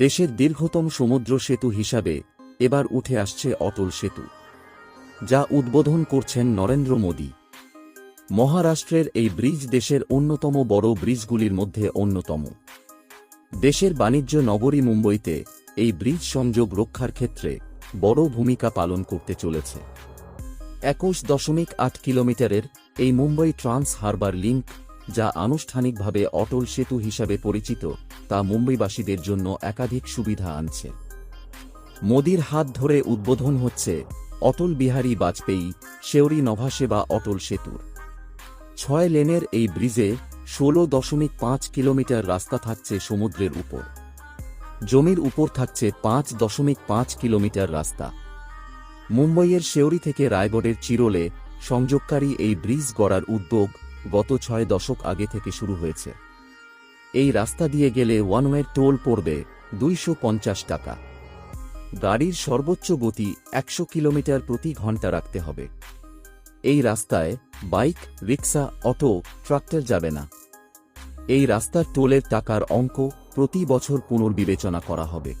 দেশের দীর্ঘতম সমুদ্র সেতু হিসাবে এবার উঠে আসছে অটল সেতু, যা উদ্বোধন করছেন নরেন্দ্র মোদী। মহারাষ্ট্রের এই ব্রিজ দেশের অন্যতম বড় ব্রিজগুলির মধ্যে অন্যতম। দেশের বাণিজ্য নগরী মুম্বইতে এই ব্রিজ সংযোগ রক্ষার ক্ষেত্রে বড় ভূমিকা পালন করতে চলেছে। একুশ দশমিক আট কিলোমিটারের এই মুম্বই ট্রান্স হারবার লিঙ্ক, যা আনুষ্ঠানিকভাবে অটল সেতু হিসাবে পরিচিত তা মুম্বইবাসীদের জন্য একাধিক সুবিধা আনছে। মোদির হাত ধরে উদ্বোধন হচ্ছে অটল বিহারী বাজপেয়ী, শেওরি নভাসেবা অটল সেতুর। ছয় লেনের এই ব্রিজে ষোলো দশমিক পাঁচ কিলোমিটার রাস্তা থাকছে সমুদ্রের উপর। জমির উপর থাকছে পাঁচ দশমিক পাঁচ কিলোমিটার রাস্তা। মুম্বইয়ের শেওরি থেকে রায়গড়ের চিরলে সংযোগকারী এই ব্রিজ গড়ার উদ্যোগ গত ছয় দশক আগে থেকে শুরু হয়েছে। এই রাস্তা দিয়ে গেলে ওয়ান ওয়ে টোল পড়বে দুইশো পঞ্চাশ টাকা। গাড়ির সর্বোচ্চ গতি একশো কিলোমিটার প্রতি ঘণ্টা রাখতে হবে। এই রাস্তায় বাইক, রিক্সা, অটো, ট্রাক্টর যাবে না। এই রাস্তার টোলের টাকার অঙ্ক প্রতি বছর পুনর্বিবেচনা করা হবে।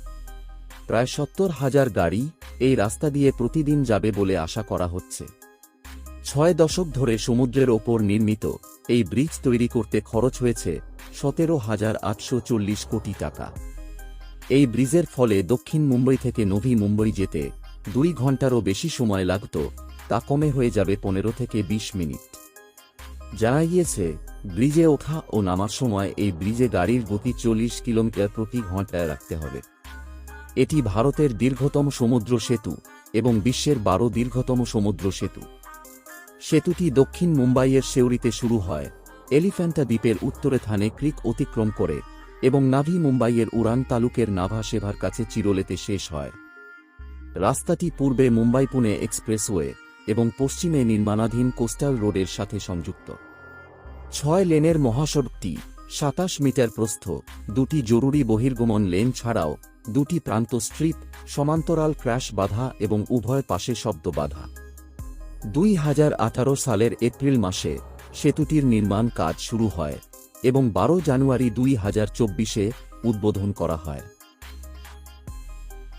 প্রায় সত্তর হাজার গাড়ি এই রাস্তা দিয়ে প্রতিদিন যাবে বলে আশা করা হচ্ছে। ছয় দশক ধরে সমুদ্রের ওপর নির্মিত এই ব্রিজ তৈরি করতে খরচ হয়েছে সতেরো হাজার আটশো চল্লিশ কোটি টাকা। এই ব্রিজের ফলে দক্ষিণ মুম্বই থেকে নভি মুম্বই যেতে দুই ঘন্টারও বেশি সময় লাগত, তা কমে হয়ে যাবে পনেরো থেকে ২০ মিনিট। জানা গিয়েছে, ব্রিজে ওঠা ও নামার সময় এই ব্রিজে গাড়ির গতি চল্লিশ কিলোমিটার প্রতি ঘন্টায় রাখতে হবে। এটি ভারতের দীর্ঘতম সমুদ্র সেতু এবং বিশ্বের বারো দীর্ঘতম সমুদ্র সেতু। সেতুটি দক্ষিণ মুম্বাইয়ের শেউরিতে শুরু হয়। এলিফ্যান্টা দ্বীপের উত্তরে থানে ক্রিক অতিক্রম করে এবং নাভি মুম্বাইয়ের উড়ান তালুকের নাভা সেভার কাছে চিরলেতে শেষ হয়। রাস্তাটি পূর্বে মুম্বাই পুনে এক্সপ্রেসওয়ে এবং পশ্চিমে নির্মাণাধীন কোস্টাল রোডের সাথে সংযুক্ত। ছয় লেনের মহাসড়কটি সাতাশ মিটার প্রস্থ, দুটি জরুরি বহির্গমন লেন ছাড়াও দুটি প্রান্ত স্ট্রিপ, সমান্তরাল ক্র্যাশ বাধা এবং উভয় পাশে শব্দ বাধা। দুই হাজার আঠারো সালের এপ্রিল মাসে সেতুটির নির্মাণ কাজ শুরু হয় এবং বারো জানুয়ারি দুই হাজার চব্বিশে উদ্বোধন করা হয়।